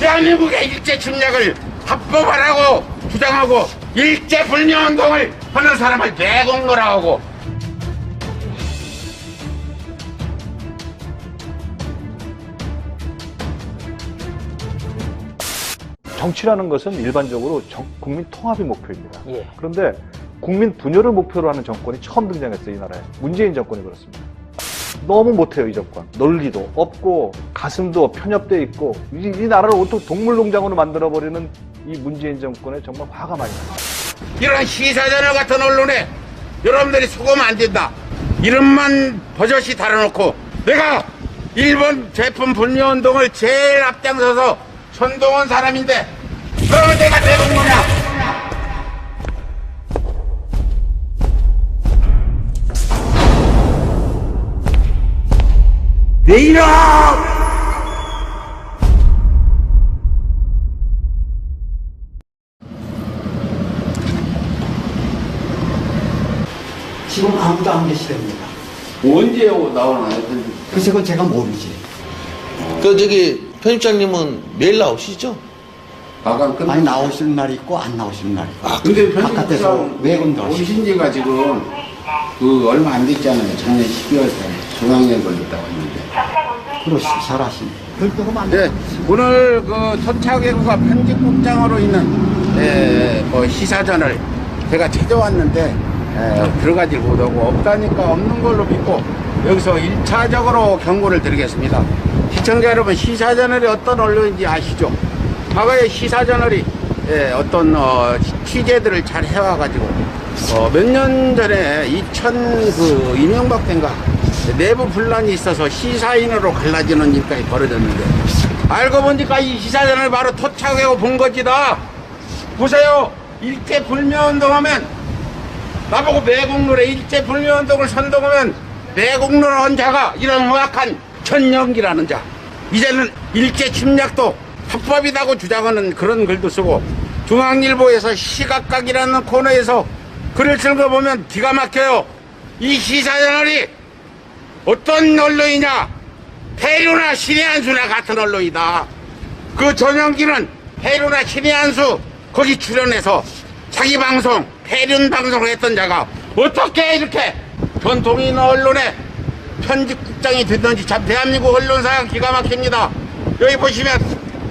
대한민국의 일제 침략을 합법화라고 주장하고 일제 불매운동을 하는 사람을 대공노라 하고 정치라는 것은 일반적으로 정- 국민 통합이 목표입니다. 예. 그런데 국민 분열을 목표로 하는 정권이 처음 등장했어요, 이 나라에. 문재인 정권이 그렇습니다. 너무 못해요, 이 정권. 논리도 없고, 가슴도 편협돼 있고, 이, 이 나라를 온통 동물농장으로 만들어버리는 이 문재인 정권에 정말 화가 많이 나요. 이런 시사저널 같은 언론에 여러분들이 속으면 안 된다. 이름만 버젓이 달아놓고 내가 일본 제품 불매운동을 제일 앞장서서 선동한 사람인데 그러면 내가 대공노냐? 내 이름! 지금 아무도 안 계시답니다. 언제 나오나요? 그래서 그건 제가 모르지. 그 저기 편집장님은 매일 나오시죠? 마감 끝 아니 나오실 날이 있고 안 나오실 날이 있고. 근데 바깥에서 편집부장 외근 도 하시고. 오신 지가 지금 그 얼마 안 됐잖아요. 작년 12월 달에 중앙에 걸렸다고 했는데. 별도로 만 네, 오늘 그 토착외국과 편집국장으로 있는 에, 뭐 시사전을 제가 찾아왔는데 에, 들어가지 못하고 없다니까 없는 걸로 믿고 여기서 1차적으로 경고를 드리겠습니다. 시청자 여러분 시사저널이 어떤 언론인지 아시죠? 과거에 시사저널이 에, 어떤 어, 취재들을 잘 해와가지고 어, 몇 년 전에 2000 그 이명박 때인가 내부 분란이 있어서 시사인으로 갈라지는 일까지 벌어졌는데 알고 보니까 이 시사전을 바로 토착하고 본 것이다. 보세요. 일제 불매운동하면 나보고 매국노래 일제 불매운동을 선동하면 매국노라는 자가 이런 허악한 천연기라는 자. 이제는 일제 침략도 합법이라고 주장하는 그런 글도 쓰고 중앙일보에서 시각각이라는 코너에서 글을 쓴 거 보면 기가 막혀요. 이 시사저널이 어떤 언론이냐? 해류나 신의 한수나 같은 언론이다. 그 전용기는 해류나 신의 한수 거기 출연해서 자기 방송, 해륜 방송을 했던 자가 어떻게 이렇게 전통 있는 언론에 편집국장이 됐는지 참 대한민국 언론사가 기가 막힙니다. 여기 보시면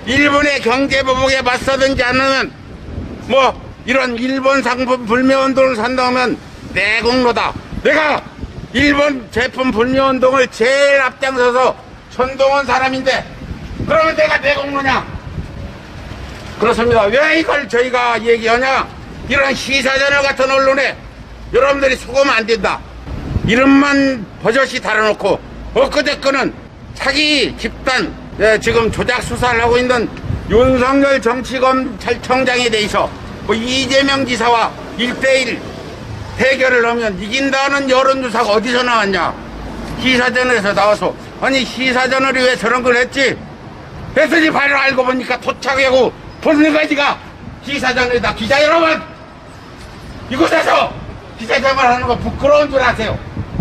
일본의 경제보복에 맞서든지 않으면 뭐 이런 일본 상품 불매운동을 산다면 내공로다. 내가 일본 제품 불매운동을 제일 앞장서서 선동한 사람인데 그러면 내가 내공로냐? 그렇습니다. 왜 이걸 저희가 얘기하냐? 이런 시사저널 같은 언론에 여러분들이 속으면 안 된다. 이름만 버젓이 달아놓고 엊그저께는 차기 집단 예, 지금 조작 수사를 하고 있는 윤석열 정치검찰청장에 대해서 뭐 이재명 지사와 일대일 대결을 하면 이긴다는 여론조사가 어디서 나왔냐? 시사저널에서 나와서. 아니 시사저널이 왜 저런 걸 했지? 했더니 바로 알고 보니까 도착하고 보는 가지가 시사저널이다. 기자 여러분! 이곳에서 기자생활 하는 거 부끄러운 줄 아세요?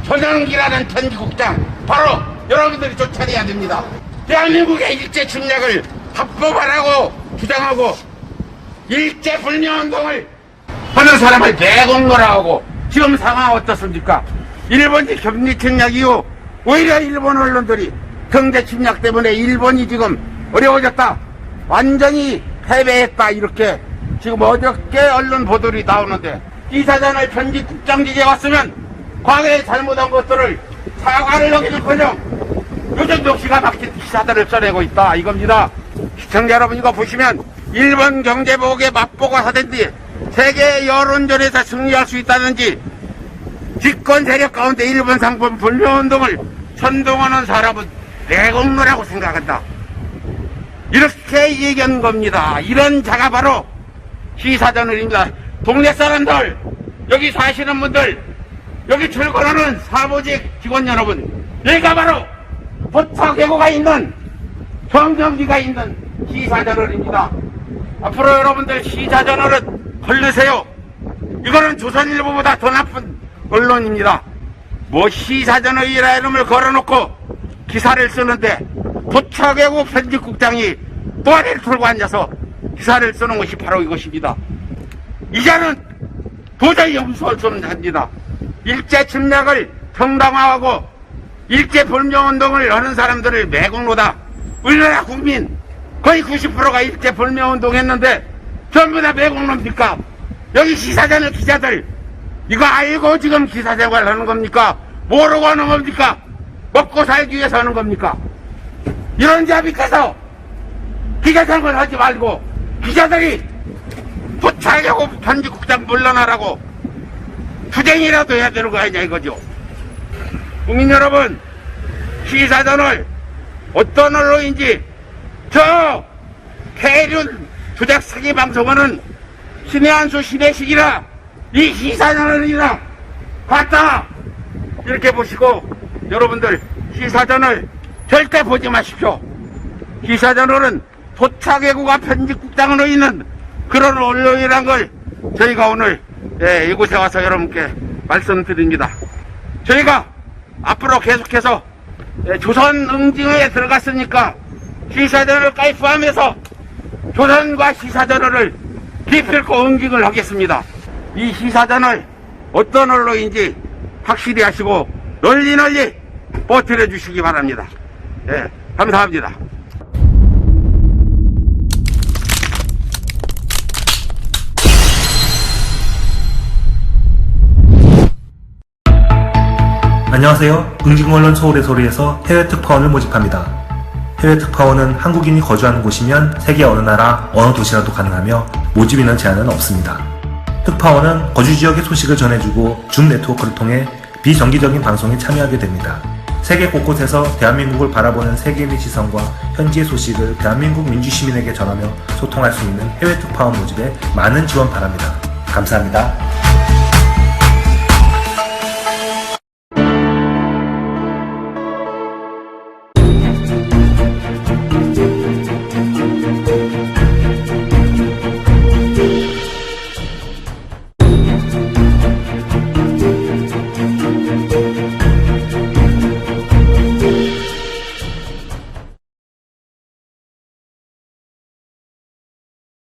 전영기라는 편집국장 바로 여러분들이 쫓아내야 됩니다. 대한민국의 일제 침략을 합법화라고 주장하고 일제 불매운동을 하는 사람을 대공노라 하고 지금 상황 어떻습니까? 일본이 격리 침략 이후 오히려 일본 언론들이 경제 침략 때문에 일본이 지금 어려워졌다. 완전히 패배했다. 이렇게 지금 어저께 언론 보도들이 나오는데 기사단을 편집국장직에 왔으면 과거에 잘못한 것들을 사과를 하기는커녕 요즘도 기가 막힌 기사들을 써내고 있다 이겁니다. 시청자 여러분 이거 보시면 일본 경제보복에 맛보고 하든지 세계 여론전에서 승리할 수 있다든지 집권 세력 가운데 일본 상품 불매운동을 선동하는 사람은 내공노라고 생각한다. 이렇게 얘기한 겁니다. 이런 자가 바로 시사저널입니다. 동네 사람들, 여기 사시는 분들, 여기 출근하는 사무직 직원 여러분, 여기가 바로 포착해고가 있는 경정기가 있는 시사저널입니다. 앞으로 여러분들 시사저널은 걸르세요. 이거는 조선일보보다 더 나쁜 언론입니다. 뭐 시사저널이라 이름을 걸어놓고 기사를 쓰는데 도착외고 편집국장이 또아리를 털고 앉아서 기사를 쓰는 것이 바로 이것입니다. 이자는 도저히 용서할 수 없는 자입니다. 일제 침략을 정당화하고 일제 불명운동을 하는 사람들을 매국노다. 우리나라 국민 거의 90%가 일제 불명운동 했는데 전부 다 매국노입니까? 여기 시사자는 기자들 이거 알고 지금 기사생활 하는 겁니까? 모르고 하는 겁니까? 먹고 살기 위해서 하는 겁니까? 이런 자비께서 기자생활 하지 말고 기자들이 부차려고 편집국장 물러나라고 투쟁이라도 해야 되는 거 아니냐 이거죠. 국민 여러분, 시사전을 어떤 언론인지 저 대륜 조작 사기 방송은 신의 한수 신의 식이라 이 시사전을이라 봤다 이렇게 보시고 여러분들 시사전을 절대 보지 마십시오. 기사전원은 도착외국과 편집국장으로 있는 그런 언론이란 걸 저희가 오늘 예, 이곳에 와서 여러분께 말씀드립니다. 저희가 앞으로 계속해서 예, 조선 응징에 들어갔으니까 시사전을 가입하면서 조선과 시사전을 기필코 응징을 하겠습니다. 이 시사전을 어떤 언론인지 확실히 하시고 널리 널리 뻗뜨려 주시기 바랍니다. 예, 감사합니다. 안녕하세요. 응징언론 서울의 소리에서 해외 특파원을 모집합니다. 해외 특파원은 한국인이 거주하는 곳이면 세계 어느 나라, 어느 도시라도 가능하며 모집 인원 제한은 없습니다. 특파원은 거주 지역의 소식을 전해주고 줌 네트워크를 통해 비정기적인 방송에 참여하게 됩니다. 세계 곳곳에서 대한민국을 바라보는 세계인의 시선과 현지의 소식을 대한민국 민주시민에게 전하며 소통할 수 있는 해외 특파원 모집에 많은 지원 바랍니다. 감사합니다.